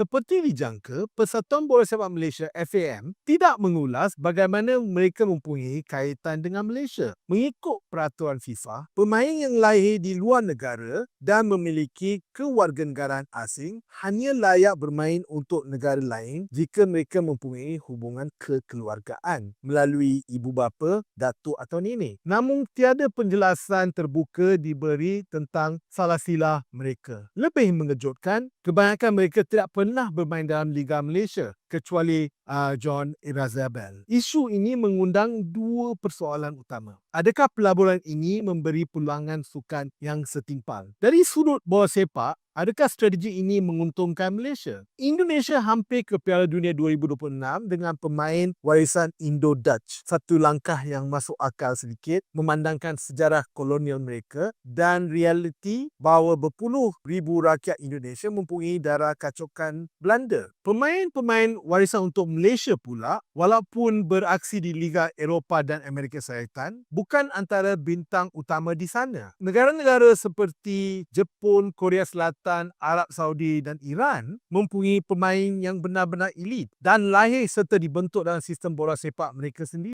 Seperti dijangka, Persatuan Bola Sepak Malaysia FAM tidak mengulas bagaimana mereka mempunyai kaitan dengan Malaysia. Mengikut peraturan FIFA, pemain yang lahir di luar negara dan memiliki kewarganegaraan asing hanya layak bermain untuk negara lain jika mereka mempunyai hubungan kekeluargaan melalui ibu bapa, datuk atau nenek. Namun tiada penjelasan terbuka diberi tentang salah silah mereka. Lebih mengejutkan, kebanyakan mereka tidak pernah bermain dalam Liga Malaysia kecuali uh, John Irazabel. Isu ini mengundang dua persoalan utama. Adakah pelaburan ini memberi peluangan sukan yang setimpal? Dari sudut bola sepak, Adakah strategi ini menguntungkan Malaysia? Indonesia hampir ke Piala Dunia 2026 dengan pemain warisan Indo-Dutch. Satu langkah yang masuk akal sedikit memandangkan sejarah kolonial mereka dan realiti bahawa berpuluh ribu rakyat Indonesia mempunyai darah kacukan Belanda. Pemain-pemain warisan untuk Malaysia pula, walaupun beraksi di Liga Eropah dan Amerika Syarikat, bukan antara bintang utama di sana. Negara-negara seperti Jepun, Korea Selatan, Arab Saudi dan Iran mempunyai pemain yang benar-benar elit dan lahir serta dibentuk dalam sistem bola sepak mereka sendiri.